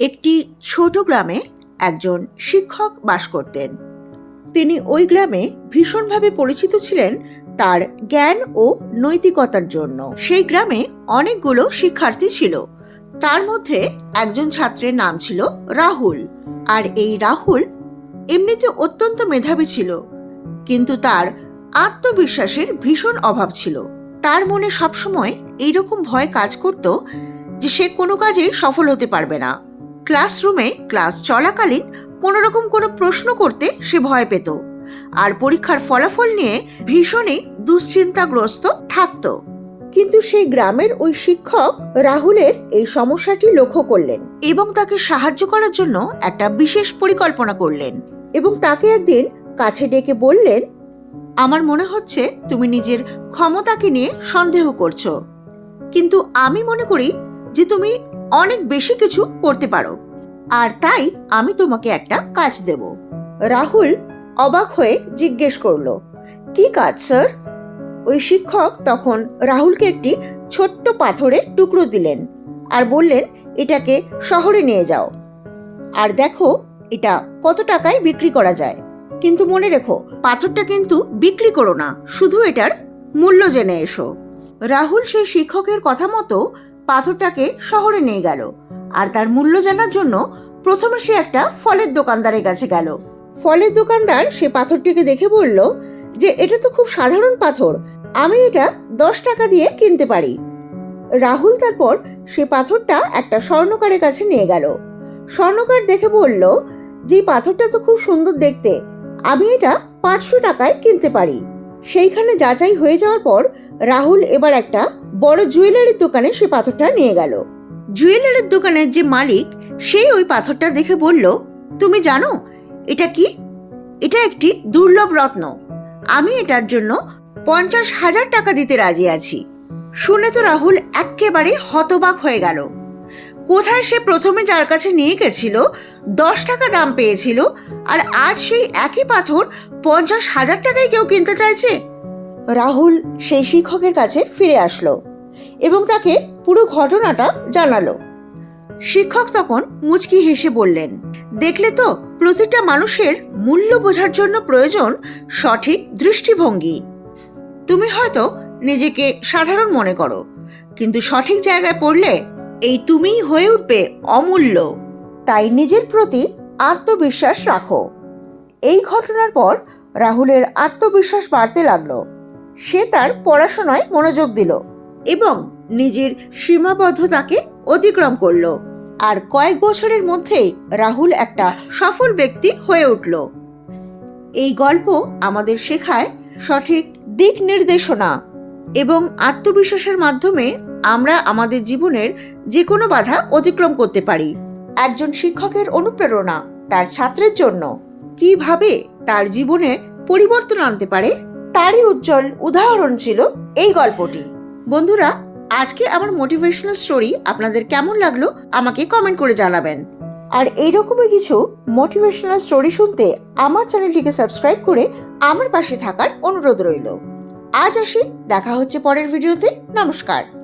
একটি ছোট গ্রামে একজন শিক্ষক বাস করতেন। তিনি ওই গ্রামে ভীষণভাবে পরিচিত ছিলেন তার জ্ঞান ও নৈতিকতার জন্য। সেই গ্রামে অনেকগুলো শিক্ষার্থী ছিল। তার মধ্যে একজন ছাত্রের নাম ছিল রাহুল। আর এই রাহুল এমনিতে অত্যন্ত মেধাবী ছিল, কিন্তু তার আত্মবিশ্বাসের ভীষণ অভাব ছিল। তার মনে সবসময় এইরকম ভয় কাজ করত যে সে কোনো কাজেই সফল হতে পারবে না। ক্লাসরুমে ক্লাস চলাকালীন কোনো রকম কোনো প্রশ্ন করতে সে ভয় পেত। আর পরীক্ষার ফলাফল নিয়ে ভীষণই দুশ্চিন্তাগ্রস্ত থাকত। কিন্তু সেই গ্রামের ওই শিক্ষক রাহুলের এই সমস্যাটি লক্ষ্য করলেন এবং তাকে সাহায্য করার জন্য একটা বিশেষ পরিকল্পনা করলেন এবং তাকে একদিন কাছে ডেকে বললেন, আমার মনে হচ্ছে তুমি নিজের ক্ষমতাকে নিয়ে সন্দেহ করছ। কিন্তু আমি মনে করি যে তুমি অনেক বেশি কিছু করতে পারো। আর তাই আমি তোমাকে একটা কাজ দেব। রাহুল অবাক হয়ে জিজ্ঞেস করল, কি কাজ, স্যার? ওই শিক্ষক তখন রাহুলকে একটি ছোট্ট পাথরের টুকরো দিলেন আর বললেন, এটাকে শহরে নিয়ে যাও। আর দেখো, এটা কত টাকায় বিক্রি করা যায়। কিন্তু মনে রেখো, পাথরটা কিন্তু বিক্রি করো না, শুধু এটার মূল্য জেনে এসো। রাহুল সেই শিক্ষকের কথা মতো পাথরটাকে শহরে নিয়ে গেল। আর তার মূল্য জানার জন্য প্রথমে সে একটা ফলের দোকানদারের কাছে গেল। ফলের দোকানদার সে পাথরটিকে দেখে বলল যে, এটা তো খুব সাধারণ পাথর। আমি এটা দশ টাকা দিয়ে কিনতে পারি। রাহুল তারপর সে পাথরটা একটা স্বর্ণকারের কাছে নিয়ে গেল। স্বর্ণকার দেখে বলল, যে পাথরটা তো খুব সুন্দর দেখতে। আমি এটা পাঁচশো টাকায় কিনতে পারি। সেইখানে যাচাই হয়ে যাওয়ার পর রাহুল এবার একটা বড় জুয়েলারির দোকানে সে পাথরটা নিয়ে গেল। জুয়েলারির দোকানের যে মালিক, সেই ওই পাথরটা দেখে বলল, তুমি জানো, এটা কি? এটা একটি দুর্লভ রত্ন। আমি এটার জন্য পঞ্চাশ হাজার টাকা দিতে রাজি আছি। শুনে তো রাহুল একেবারে হতবাক হয়ে গেল। কোথায় সে প্রথমে যার কাছে নিয়ে গেছিল, দশ টাকা দাম পেয়েছিল, আর আজ সেই একই পাথর পঞ্চাশ হাজার টাকায় কেউ কিনতে চাইছে? রাহুল সেই শিক্ষকের কাছে ফিরে আসলো। এবং তাকে পুরো ঘটনাটা জানালো। শিক্ষক তখন মুচকি হেসে বললেন, দেখলে তো, প্রতিটা মানুষের মূল্য বোঝার জন্য প্রয়োজন সঠিক দৃষ্টিভঙ্গি। তুমি হয়তো নিজেকে সাধারণ মনে করো, কিন্তু সঠিক জায়গায় পড়লে এই তুমিই হয়ে উঠবে অমূল্য। তাই নিজের প্রতি আত্মবিশ্বাস রাখো। এই ঘটনার পর রাহুলের আত্মবিশ্বাস বাড়তে লাগল। সে তার পড়াশোনায় মনোযোগ দিল। এবং নিজের সীমাবদ্ধতাকে অতিক্রম করল। আর কয়েক বছরের মধ্যেই রাহুল একটা সফল ব্যক্তি হয়ে উঠল। এই গল্প আমাদের শেখায় সঠিক দিক নির্দেশনা এবং আত্মবিশ্বাসের মাধ্যমে আমরা আমাদের জীবনের যে কোনো বাধা অতিক্রম করতে পারি। একজন শিক্ষকের অনুপ্রেরণা তার ছাত্রের জন্য। কীভাবে তার জীবনে পরিবর্তন আনতে পারে? তারই উজ্জ্বল উদাহরণ ছিল এই গল্পটি। বন্ধুরা, আজকে আমার মোটিভেশনাল স্টোরি আপনাদের কেমন লাগল আমাকে কমেন্ট করে জানাবেন। আর এইরকমই কিছু মোটিভেশনাল স্টোরি শুনতে আমার চ্যানেলটিকে সাবস্ক্রাইব করে আমার পাশে থাকার অনুরোধ রইল। আজ আসি, দেখা হচ্ছে পরের ভিডিওতে নমস্কার।